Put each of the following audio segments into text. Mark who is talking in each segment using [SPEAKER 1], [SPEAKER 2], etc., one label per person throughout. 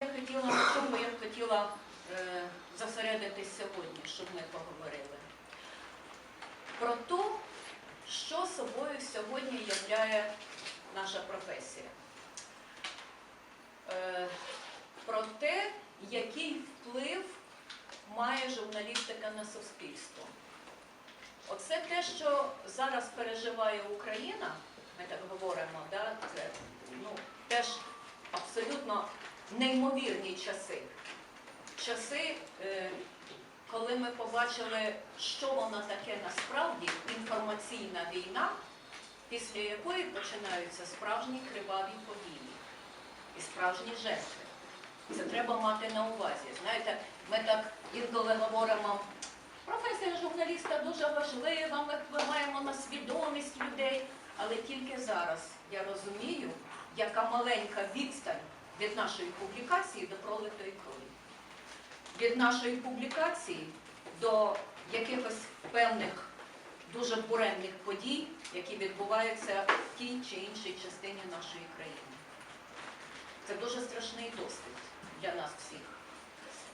[SPEAKER 1] Я хотіла, на чому я б хотіла е, зосередитись сьогодні, щоб ми поговорили. Про те, що собою сьогодні являє наша професія. Е, про те, який вплив має журналістика на суспільство. Оце те, що зараз переживає Україна, ми так говоримо, да? це ну, теж абсолютно неймовірні часи. Часи, е, коли ми побачили, що воно таке насправді, інформаційна війна, після якої починаються справжні криваві події і справжні жертви. Це треба мати на увазі. Знаєте, ми так інколи говоримо, професія журналіста дуже важлива, ми впливаємо на свідомість людей, але тільки зараз я розумію, яка маленька відстань від нашої публікації до пролитої крові. Від нашої публікації до якихось певних дуже буремних подій, які відбуваються в тій чи іншій частині нашої країни. Це дуже страшний досвід для нас всіх.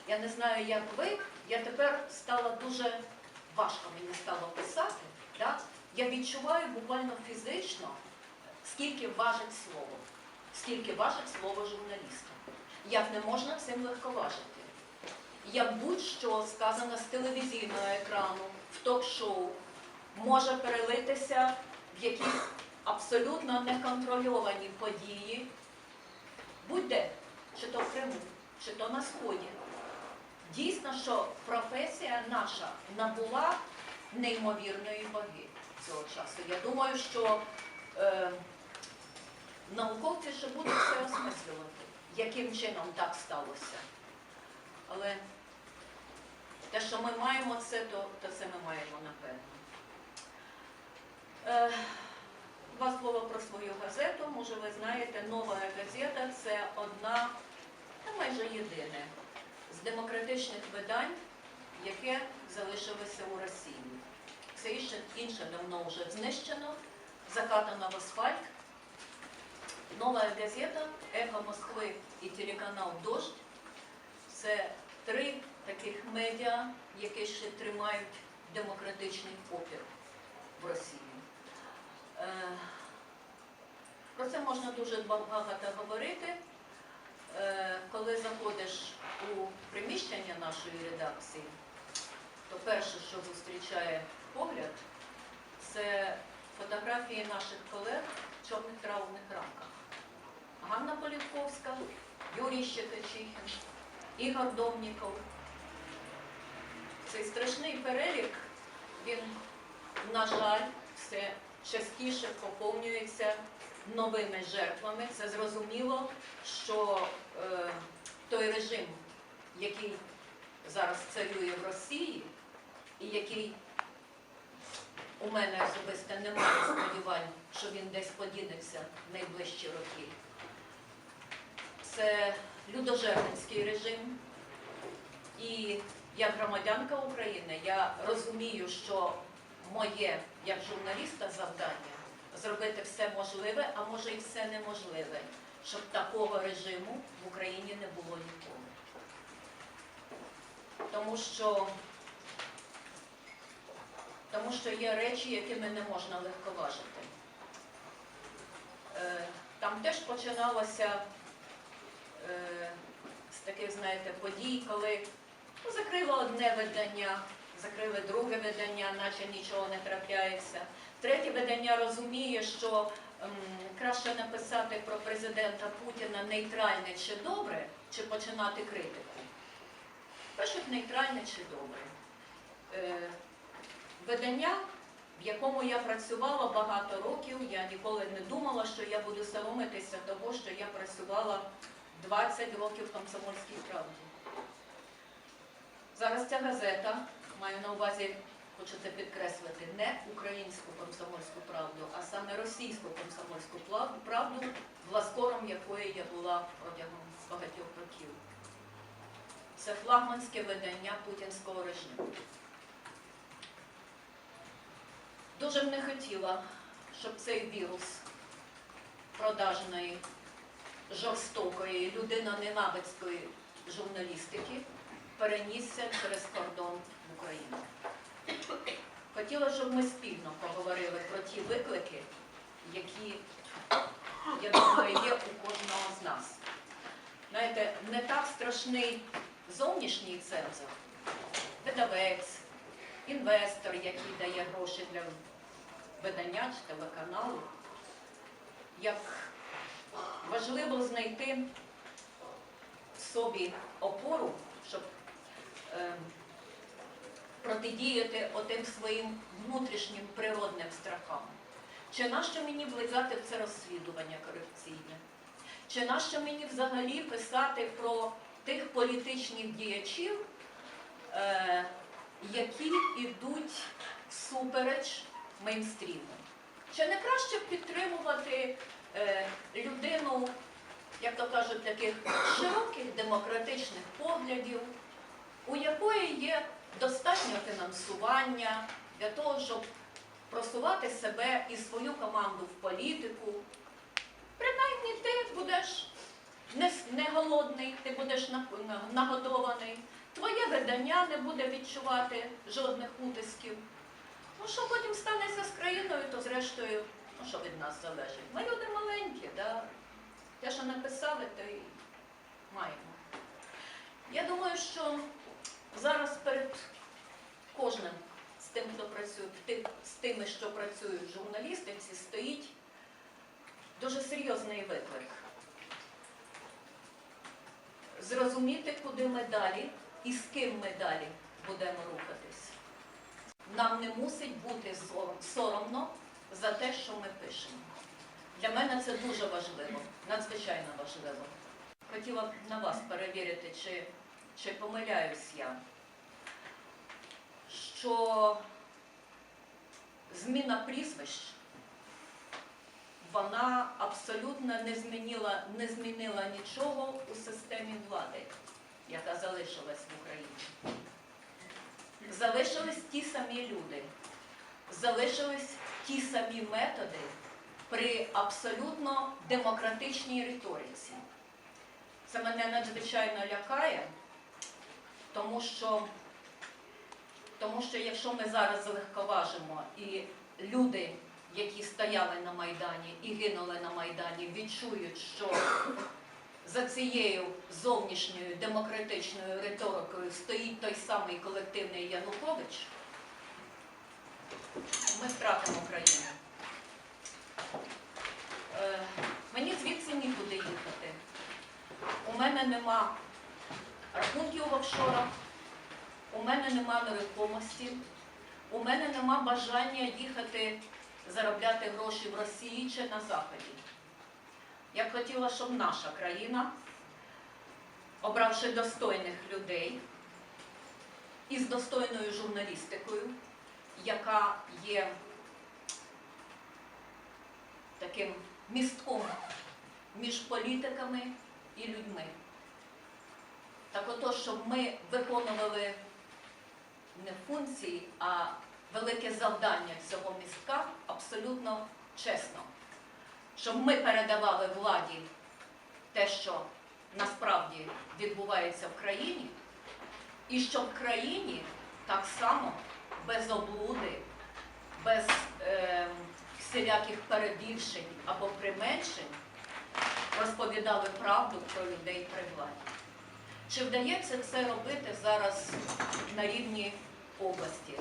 [SPEAKER 1] Я не знаю, як ви, я тепер стала дуже важко мені стало писати. Да? Я відчуваю буквально фізично, скільки важить слово, скільки важить слово журналіста. Як не можна цим легковажити. Як будь-що сказано з телевізійного екрану, в ток-шоу, може перелитися в якісь абсолютно неконтрольовані події, будь-де, чи то в Криму, чи то на Сході. Дійсно, що професія наша набула неймовірної ваги цього часу. Я думаю, що е, науковці ще будуть це осмислювати, яким чином так сталося. Але те, що ми маємо це, то, то це ми маємо напевно. Е, Два слова про свою газету. Може, ви знаєте, нова газета це одна, та майже єдине з демократичних видань, яке залишилося у Росії. Все інше давно вже знищено, закатано в асфальт. Нова газета, Ехо Москви і телеканал Дождь це три таких медіа, які ще тримають демократичний опір в Росії. Е, Про це можна дуже багато говорити. Е, Коли заходиш у приміщення нашої редакції, то перше, що зустрічає погляд, це фотографії наших колег в чорних траурних рамках. Ганна Політковська, Юрій Щекочихін, Ігор Домніков. Цей страшний перелік, він, на жаль, все частіше поповнюється новими жертвами. Це зрозуміло, що е, той режим, який зараз царює в Росії, і який у мене особисто немає сподівань, що він десь подінеться в найближчі роки. Це людожерницький режим. І як громадянка України я розумію, що моє як журналіста завдання зробити все можливе, а може і все неможливе, щоб такого режиму в Україні не було ніколи. Тому що, тому що є речі, якими не можна легковажити. Е, Там теж починалося з таких, знаєте, подій, коли ну, закрило одне видання, закрили друге видання, наче нічого не трапляється. Третє видання розуміє, що ем, краще написати про президента Путіна нейтральне чи добре, чи починати критику. Пишуть нейтральне чи добре. Е, видання, в якому я працювала багато років, я ніколи не думала, що я буду соромитися того, що я працювала 20 років комсомольській правді. Зараз ця газета, маю на увазі, хочу це підкреслити, не українську комсомольську правду, а саме російську комсомольську правду, власкором якої я була протягом багатьох років. Це флагманське видання путінського режиму. Дуже б не хотіла, щоб цей вірус продажної жорстокої, людиноненавицької журналістики перенісся через кордон в Україну. Хотіла, щоб ми спільно поговорили про ті виклики, які, я думаю, є у кожного з нас. Знаєте, не так страшний зовнішній цензор, видавець, інвестор, який дає гроші для видання чи телеканалу, як важливо знайти в собі опору, щоб ем, протидіяти отим своїм внутрішнім природним страхам. Чи нащо мені влізати в це розслідування корупційне? Чи нащо мені взагалі писати про тих політичних діячів, е, які йдуть всупереч мейнстріму? Чи не краще підтримувати е, людину, як то кажуть, таких широких демократичних поглядів, у якої є достатньо фінансування для того, щоб просувати себе і свою команду в політику? Принаймні ти будеш не, не голодний, ти будеш на- на- нагодований, твоє видання не буде відчувати жодних утисків. Ну, що потім станеться з країною, то зрештою, що від нас залежить? Ми люди маленькі, да? те, що написали, то і маємо. Я думаю, що зараз перед кожним з тим, хто працює, з тими, що працюють в журналістиці, стоїть дуже серйозний виклик. Зрозуміти, куди ми далі і з ким ми далі будемо рухатись. Нам не мусить бути соромно за те, що ми пишемо. Для мене це дуже важливо, надзвичайно важливо. Хотіла б на вас перевірити, чи, чи помиляюсь я, що зміна прізвищ вона абсолютно не змінила, не змінила нічого у системі влади, яка залишилась в Україні. Залишились ті самі люди, залишились ті самі методи при абсолютно демократичній риториці. Це мене надзвичайно лякає, тому що, тому що якщо ми зараз залегковажимо і люди, які стояли на Майдані і гинули на Майдані, відчують, що за цією зовнішньою демократичною риторикою стоїть той самий колективний Янукович, ми втратимо країну. Е, Мені звідси нікуди їхати. У мене нема рахунків в офшорах, у мене нема нерухомості, у мене нема бажання їхати заробляти гроші в Росії чи на Заході. Я б хотіла, щоб наша країна, обравши достойних людей і з достойною журналістикою, яка є таким містком між політиками і людьми. Так ото, щоб ми виконували не функції, а велике завдання цього містка абсолютно чесно. Щоб ми передавали владі те, що насправді відбувається в країні, і щоб в країні так само без облуди, без е, всіляких перебільшень або применшень розповідали правду про людей при владі. Чи вдається це робити зараз на рівні області?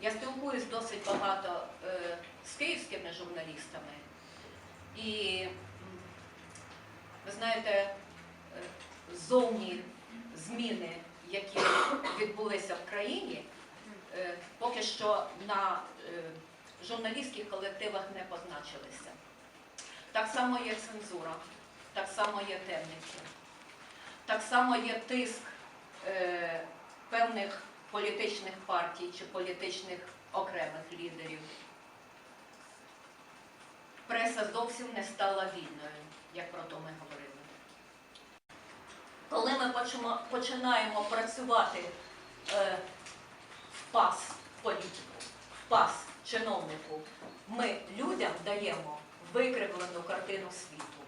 [SPEAKER 1] Я спілкуюсь досить багато е, з київськими журналістами. І ви знаєте, е, зовні зміни, які відбулися в країні, поки що на е, журналістських колективах не позначилися. Так само є цензура, так само є темниці, так само є тиск е, певних політичних партій чи політичних окремих лідерів. Преса зовсім не стала вільною, як про то ми говорили. Коли ми починаємо працювати е, в пас політику, в пас чиновнику, ми людям даємо викривлену картину світу.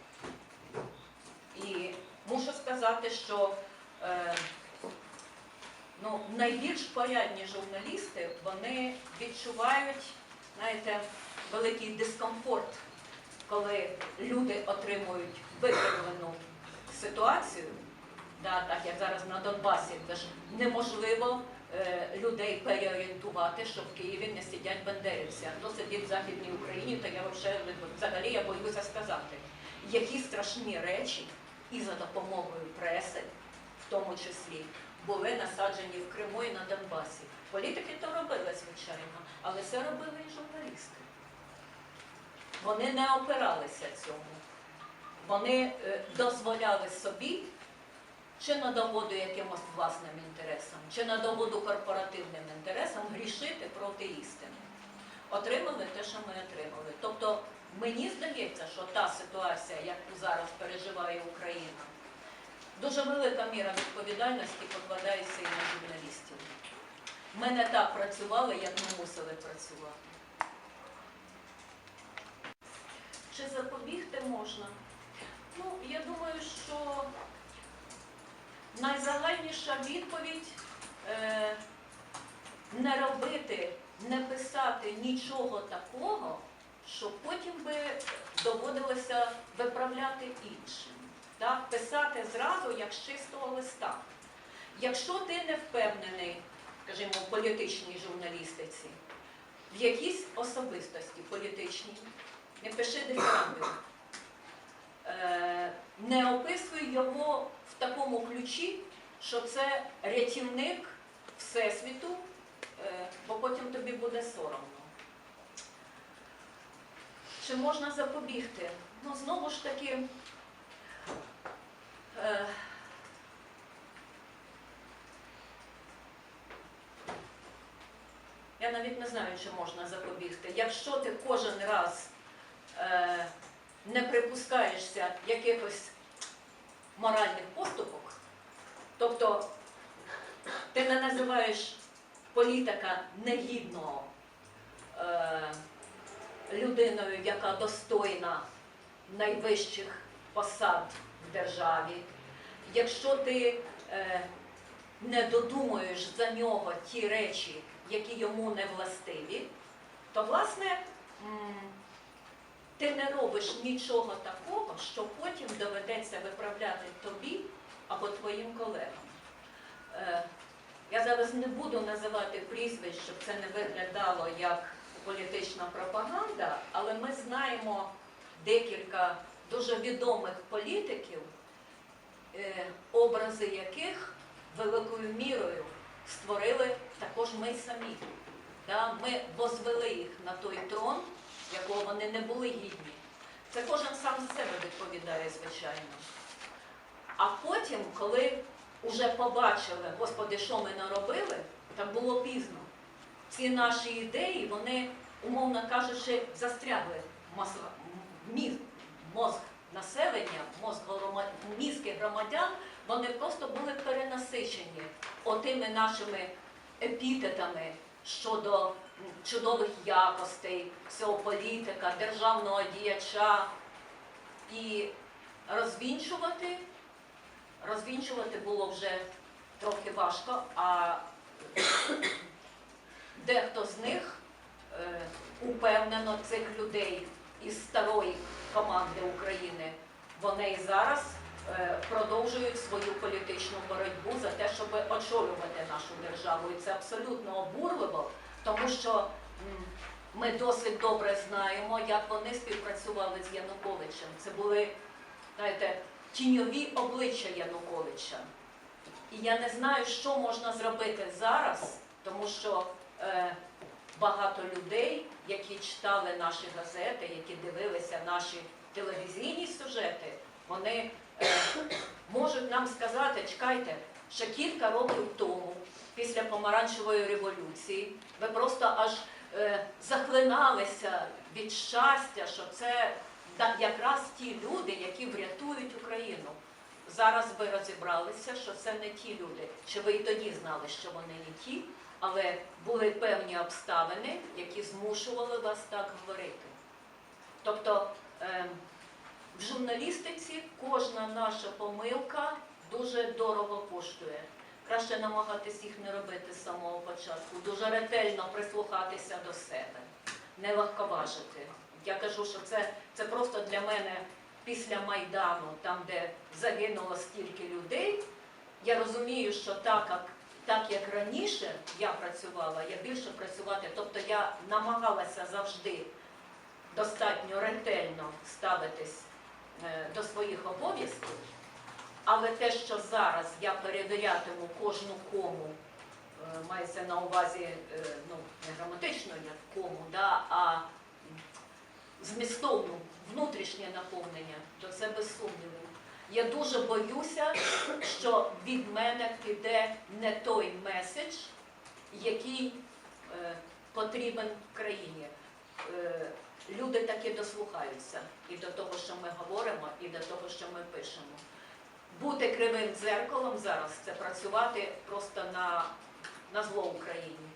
[SPEAKER 1] І мушу сказати, що е, ну, найбільш порядні журналісти вони відчувають, знаєте, великий дискомфорт, коли люди отримують викривлену ситуацію. Да, так як зараз на Донбасі, це ж неможливо людей переорієнтувати, що в Києві не сидять бандерівці, а хто сидить в Західній Україні, то я вообще, взагалі я боюся сказати, які страшні речі і за допомогою преси, в тому числі, були насаджені в Криму і на Донбасі. Політики то робили, звичайно, але це робили і журналісти. Вони не опиралися цьому. Вони е, дозволяли собі чи на догоду якимось власним інтересам, чи на догоду корпоративним інтересам грішити проти істини. Отримали те, що ми отримали. Тобто мені здається, що та ситуація, яку зараз переживає Україна, дуже велика міра відповідальності покладається і на журналістів. Ми не так працювали, як ми мусили працювати. Чи запобігти можна? Ну, я думаю, що найзагальніша відповідь е, не робити, не писати нічого такого, що потім би доводилося виправляти іншим. Так? Писати зразу, як з чистого листа. Якщо ти не впевнений, скажімо, в політичній журналістиці, в якійсь особистості політичній, не пиши дифірамбів. Е, не описуй його в такому ключі, що це рятівник Всесвіту, е, бо потім тобі буде соромно. Чи можна запобігти? Ну, знову ж таки, е, я навіть не знаю, чи можна запобігти. Якщо ти кожен раз е, не припускаєшся якихось моральних поступок, тобто ти не називаєш політика негідного е, людиною, яка достойна найвищих посад в державі, якщо ти е, не додумуєш за нього ті речі, які йому не властиві, то власне. Ти не робиш нічого такого, що потім доведеться виправляти тобі або твоїм колегам. Е, Я зараз не буду називати прізвищ, щоб це не виглядало як політична пропаганда, але ми знаємо декілька дуже відомих політиків, е, образи яких великою мірою створили також ми самі. Ми возвели їх на той трон, якого вони не були гідні. Це кожен сам за себе відповідає, звичайно. А потім, коли вже побачили, Господи, що ми наробили, там було пізно. Ці наші ідеї, вони, умовно кажучи, застрягли в мозг, населення, мозг мізки громадян, вони просто були перенасичені отими нашими епітетами щодо чудових якостей цього політика, державного діяча. І розвінчувати, розвінчувати було вже трохи важко, а дехто з них е, упевнено цих людей із старої команди України, вони і зараз продовжують свою політичну боротьбу за те, щоб очолювати нашу державу. І це абсолютно обурливо, тому що ми досить добре знаємо, як вони співпрацювали з Януковичем. Це були, знаєте, тіньові обличчя Януковича. І я не знаю, що можна зробити зараз, тому що е, багато людей, які читали наші газети, які дивилися наші телевізійні сюжети, вони е, можуть нам сказати, чекайте, ще кілька років тому, після помаранчевої революції, ви просто аж е, захлиналися від щастя, що це якраз ті люди, які врятують Україну. Зараз ви розібралися, що це не ті люди. Чи ви і тоді знали, що вони не ті, але були певні обставини, які змушували вас так говорити. Тобто, ем, В журналістиці кожна наша помилка дуже дорого коштує. Краще намагатись їх не робити з самого початку, дуже ретельно прислухатися до себе, не легковажити. Я кажу, що це, це просто для мене після Майдану, там, де загинуло стільки людей. Я розумію, що так як, так як раніше я працювала, я більше працювати, тобто я намагалася завжди достатньо ретельно ставитись до своїх обов'язків, але те, що зараз я перевірятиму кожну кому, е, мається на увазі е, ну, не граматично як кому, да, а змістовну, внутрішнє наповнення, то це без сумніву. Я дуже боюся, що від мене піде не той меседж, який е, потрібен країні. Е, люди таки дослухаються і до того, що ми говоримо, і до того, що ми пишемо. Бути кривим дзеркалом зараз це працювати просто на, на зло Україні.